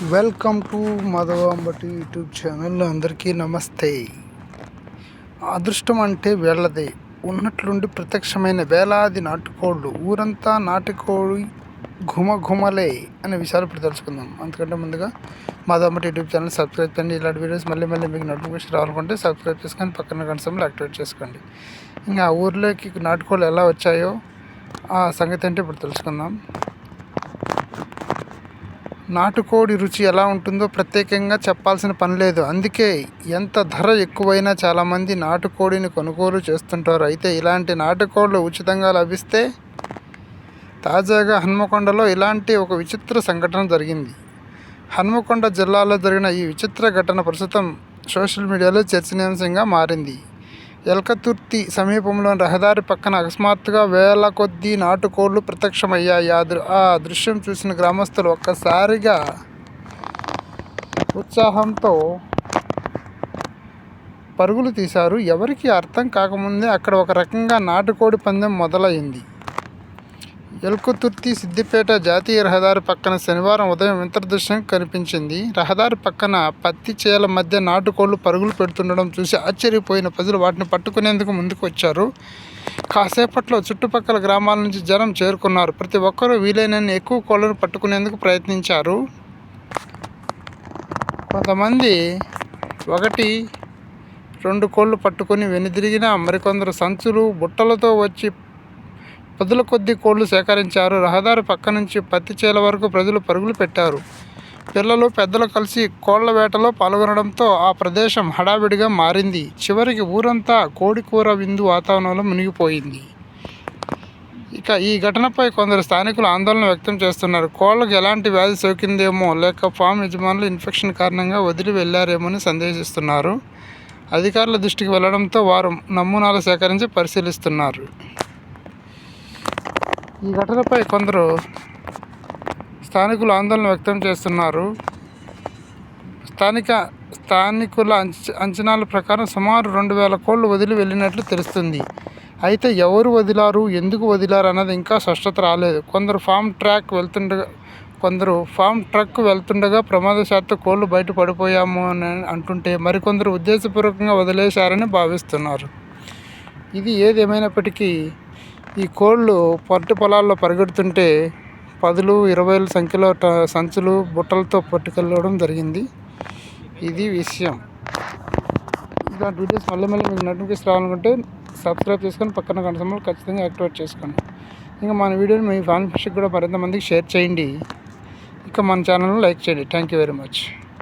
Welcome to Madhavambati YouTube channel. అందరికీ నమస్తే. అదృష్టం అంటే వేళ్ళదే. ఉన్నట్లుండి ప్రత్యక్షమైన వేలాది నాటుకోళ్ళు ఊరంతా నాటుకోడి ఘుమఘుమలే అనే విషయాలు ఇప్పుడు తెలుసుకుందాం. అందుకంటే ముందుగా మాధవాంబటి యూట్యూబ్ ఛానల్ సబ్స్క్రైబ్ చేయండి. ఇలాంటి వీడియోస్ మళ్ళీ మళ్ళీ మీకు నోటిఫికేషన్ రావాలనుకుంటే సబ్స్క్రైబ్ చేసుకొని పక్కన కనసంలో యాక్టివేట్ చేసుకోండి. ఇంకా ఆ ఊర్లోకి నాటుకోళ్ళు ఎలా వచ్చాయో ఆ సంగతి అంటే ఇప్పుడు తెలుసుకుందాం. నాటుకోడి రుచి ఎలా ఉంటుందో ప్రత్యేకంగా చెప్పాల్సిన పని లేదు. అందుకే ఎంత ధర ఎక్కువైనా చాలామంది నాటుకోడిని కొనుగోలు చేస్తుంటారు. అయితే ఇలాంటి నాటుకోళ్ళు ఉచితంగా లభిస్తే తాజాగా హన్మకొండలో ఇలాంటి ఒక విచిత్ర సంఘటన జరిగింది. హన్మకొండ జిల్లాలో జరిగిన ఈ విచిత్ర ఘటన ప్రస్తుతం సోషల్ మీడియాలో చర్చనీయాంశంగా మారింది. ఎల్కతుర్తి సమీపంలోని రహదారి పక్కన అకస్మాత్తుగా వేల కొద్దీ నాటుకోళ్ళు ప్రత్యక్షమయ్యాయి. ఆ దృ ఆ దృశ్యం చూసిన గ్రామస్తులు ఒక్కసారిగా ఉత్సాహంతో పరుగులు తీశారు. ఎవరికి అర్థం కాకముందే అక్కడ ఒక రకంగా నాటుకోడి పందెం మొదలైంది. ఎల్కుతుర్తి సిద్దిపేట జాతీయ రహదారి పక్కన శనివారం ఉదయం వింత దృశ్యం కనిపించింది. రహదారి పక్కన పత్తి చేల మధ్య నాటుకోళ్ళు పరుగులు పెడుతుండడం చూసి ఆశ్చర్యపోయిన ప్రజలు వాటిని పట్టుకునేందుకు ముందుకు వచ్చారు. కాసేపట్లో చుట్టుపక్కల గ్రామాల నుంచి జనం చేరుకున్నారు. ప్రతి ఒక్కరూ వీలైనన్ని ఎక్కువ కోళ్ళను పట్టుకునేందుకు ప్రయత్నించారు. కొంతమంది ఒకటి రెండు కోళ్ళు పట్టుకొని వెనుదిరిగిన మరికొందరు సంచులు బుట్టలతో వచ్చి పదుల కొద్ది కోళ్ళు సేకరించారు. రహదారి పక్క నుంచి పత్తి చేల వరకు ప్రజలు పరుగులు పెట్టారు. పిల్లలు పెద్దలు కలిసి కోళ్ళ వేటలో పాల్గొనడంతో ఆ ప్రదేశం హడావిడిగా మారింది. చివరికి ఊరంతా కోడి కూర విందు వాతావరణంలో మునిగిపోయింది. ఇక ఈ ఘటనపై కొందరు స్థానికులు ఆందోళన వ్యక్తం చేస్తున్నారు. కోళ్ళకు ఎలాంటి వ్యాధి సోకిందేమో లేక ఫామ్ యజమానులు ఇన్ఫెక్షన్ కారణంగా వదిలి వెళ్ళారేమోని సందేహిస్తున్నారు. అధికారుల దృష్టికి వెళ్ళడంతో వారు నమూనాలు సేకరించి పరిశీలిస్తున్నారు. ఈ ఘటనపై కొందరు స్థానికులు ఆందోళన వ్యక్తం చేస్తున్నారు. స్థానిక స్థానికుల అంచ అంచనాల ప్రకారం సుమారు రెండు వేల కోళ్ళు వదిలి వెళ్ళినట్లు తెలుస్తుంది. అయితే ఎవరు వదిలారు ఎందుకు వదిలారు అన్నది ఇంకా స్పష్టత రాలేదు. కొందరు ఫామ్ ట్రాక్ వెళ్తుండగా కొందరు ఫామ్ ట్రక్ వెళ్తుండగా ప్రమాదశాత్తు కోళ్ళు బయట పడిపోయాము అని అంటుంటే మరికొందరు ఉద్దేశపూర్వకంగా వదిలేశారని భావిస్తున్నారు. ఇది ఏదేమైనప్పటికీ ఈ కోళ్ళు పట్టు పొలాల్లో పరిగెడుతుంటే పదులు ఇరవైల సంఖ్యలో ట- సంచులు బుట్టలతో పట్టుకెళ్ళడం జరిగింది. ఇది విషయం. ఇలాంటి వీడియోస్ మళ్ళీ మళ్ళీ మీకు నోటిఫికేషన్ రావాలనుకుంటే సబ్స్క్రైబ్ చేసుకొని పక్కన గంట ఖచ్చితంగా యాక్టివేట్ చేసుకోండి. ఇంకా మన వీడియోని మీ ఫ్యామిలీ కూడా మరింత మందికి షేర్ చేయండి. ఇంకా మన ఛానల్ను లైక్ చేయండి. Thank you very much.